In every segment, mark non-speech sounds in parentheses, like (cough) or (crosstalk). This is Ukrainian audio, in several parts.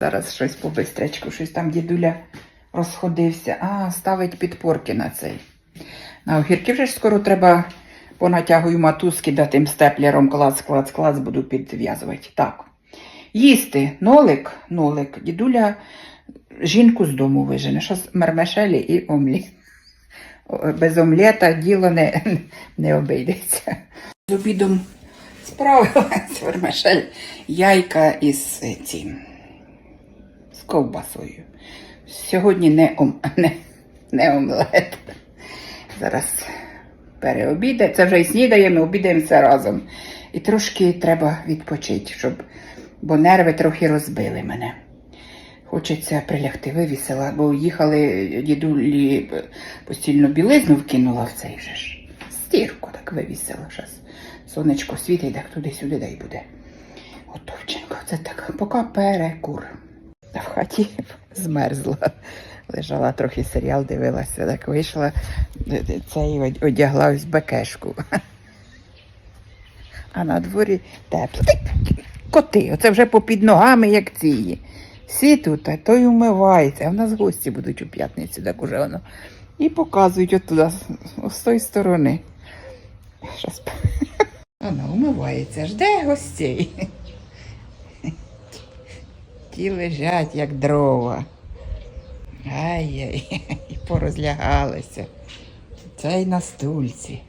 Зараз щось по бистречку, щось там дідуля розходився. А, ставить підпорки на цей. На огірки вже ж скоро треба понатягую матузки, да тим степлером клац, клац, клац буду підв'язувати. Так. Їсти нолик, нолик, дідуля жінку з дому вижене. Що мермешелі і омлі. Без омлета діло не, не обійдеться. З обідом справилась (laughs) вермишель яйка із цим ковбасою. Сьогодні не, ом, (laughs) не, не омлет. Зараз переобіде. Це вже і снідаємо, обідаємо все разом. І трошки треба відпочити, щоб, бо нерви трохи розбили мене. Хочеться прилягти, вивісила, бо їхали дідулі е, постільну білизну вкинула в цей же ж. Стірку так вивісила. Щас сонечко світить, так туди-сюди дай буде. Готовченко. Це так, поки перекур. В хаті (laughs) змерзла. Лежала трохи серіал, дивилася, так вийшла, е, е, цей од- одягла ось бекешку. А на дворі тепло. Коти, оце вже попід ногами, як ці. Всі тут, а той умивається. А в нас гості будуть у п'ятницю, так уже воно. І показують оттуда, з- тої сторони. Щас. (laughs) Воно умивається, жде гостей. Ті лежать, як дрова. Ай-яй, (laughs) і порозлягалися. Цей на стульці.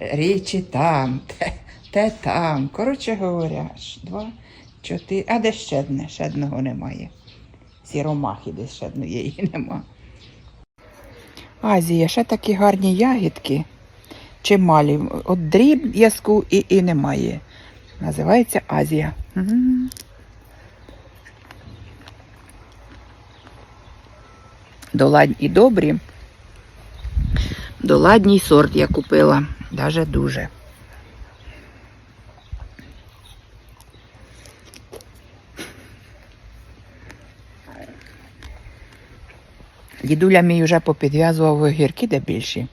Річі там, те, те там. Коротше говоря, два, чотири. А де ще одне? Ще одного немає. Сіромахи десь ще однієї нема. Азія, ще такі гарні ягідки. Чималі. От дріб'язку і, і немає. Називається Азія. Мгм. Доладні і добрі. Доладній сорт я купила. Даже дуже. Дідуля мій вже попідв'язував огірки де більші.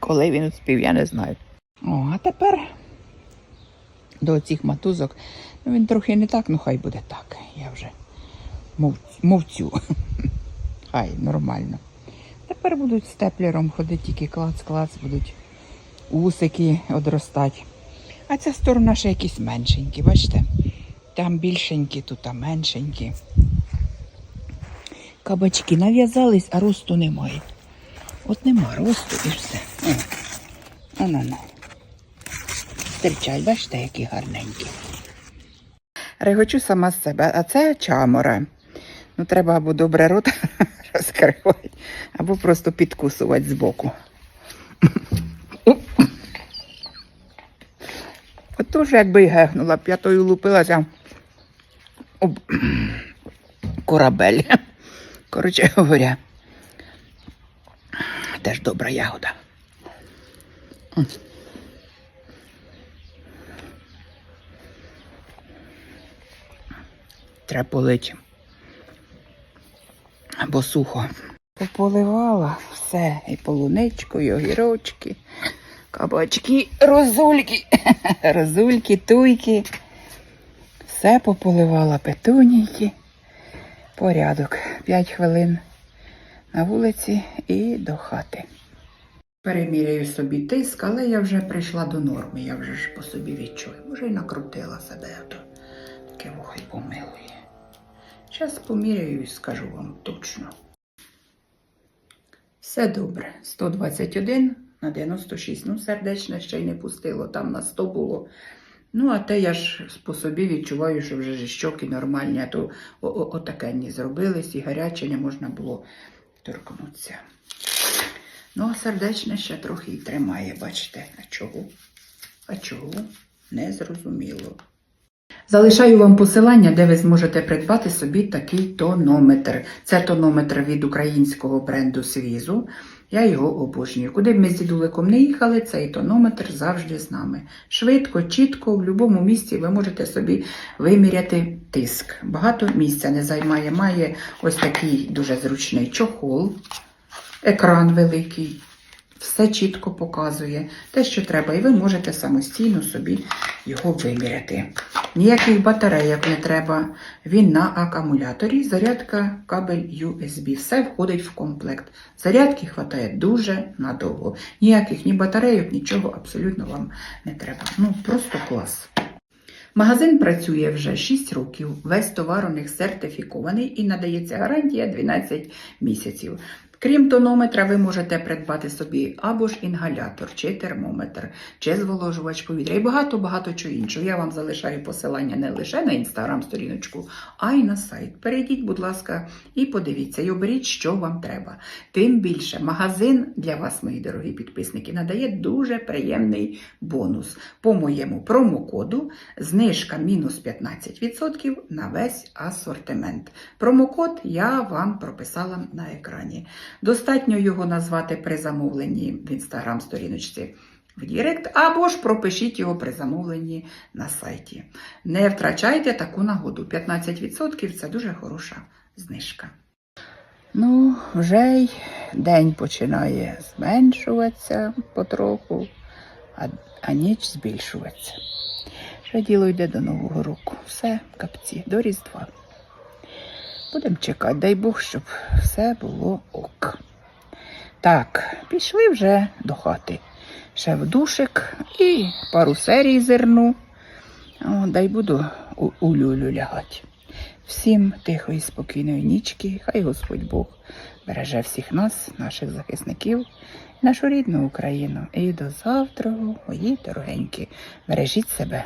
Коли він успів, я не знаю. О, а тепер до цих матузок. Ну, він трохи не так, ну хай буде так. Я вже мов, мовцю. Хай нормально. Тепер будуть степлером ходити, тільки клац-клац, будуть усики одростати. А ця сторона ще якісь меншенькі, бачите? Там більшенькі, тут а меншенькі. Кабачки нав'язались, а росту немає. От нема росту і все. О, ну, ну. Стирчать, бачите, які гарненькі. Регочу сама з себе, а це чамора. Ну, треба або добре рот (laughs) розкривати, або просто підкусувати збоку. Отож, якби гехнула, п'ятою лупилася об (clears throat) корабель. Коротше говоря, теж добра ягода. Треба полити. Бо сухо. Пополивала все, і полуничку, і огірочки, кабачки, розульки, (laughs) розульки, туйки. Все пополивала петунійки. Порядок. П'ять хвилин на вулиці і до хати. Переміряю собі тиск, але я вже прийшла до норми, я вже ж по собі відчую. Може, й накрутила себе, а то таке вухо й помилує. Зараз поміряю і скажу вам точно. Все добре. 121 на 96. Ну, сердечне ще й не пустило, там на 100 було. Ну, а те я ж по собі відчуваю, що вже щоки нормальні, а то отакенні зробились і гаряче не можна було торкнутися. Ну, а сердечне ще трохи й тримає, бачите. А чого? А чого? Не зрозуміло. Залишаю вам посилання, де ви зможете придбати собі такий тонометр. Це тонометр від українського бренду Свізу. Я його обожнюю. Куди б ми з дідуликом не їхали, цей тонометр завжди з нами. Швидко, чітко, в будь-якому місці ви можете собі виміряти тиск. Багато місця не займає. Має ось такий дуже зручний чохол, екран великий. Все чітко показує, те, що треба, і ви можете самостійно собі його виміряти. Ніяких батарейок не треба. Він на акумуляторі, зарядка, кабель USB. Все входить в комплект. Зарядки вистачає дуже надовго. Ніяких ні батарейок, нічого абсолютно вам не треба. Ну, просто клас. Магазин працює вже 6 років. Весь товар у них сертифікований і надається гарантія 12 місяців. Крім тонометра, ви можете придбати собі або ж інгалятор, чи термометр, чи зволожувач повітря і багато-багато чого іншого. Я вам залишаю посилання не лише на інстаграм-сторіночку, а й на сайт. Перейдіть, будь ласка, і подивіться, і оберіть, що вам треба. Тим більше, магазин для вас, мої дорогі підписники, надає дуже приємний бонус. По моєму промокоду знижка мінус 15% на весь асортимент. Промокод я вам прописала на екрані. Достатньо його назвати при замовленні в інстаграм-сторіночці в Дірект, або ж пропишіть його при замовленні на сайті. Не втрачайте таку нагоду. 15% це дуже хороша знижка. Ну, вже й день починає зменшуватися потроху, а, а ніч збільшуватися. Вже діло йде до Нового року. Все, капці, до Різдва. Будемо чекати, дай Бог, щоб все було ок. Так, пішли вже до хати. Ще в душик і пару серій зерну. О, дай буду у, у люлю лягати. Всім тихої, спокійної нічки, хай Господь Бог береже всіх нас, наших захисників, нашу рідну Україну. І до завтра, мої дорогенькі, бережіть себе.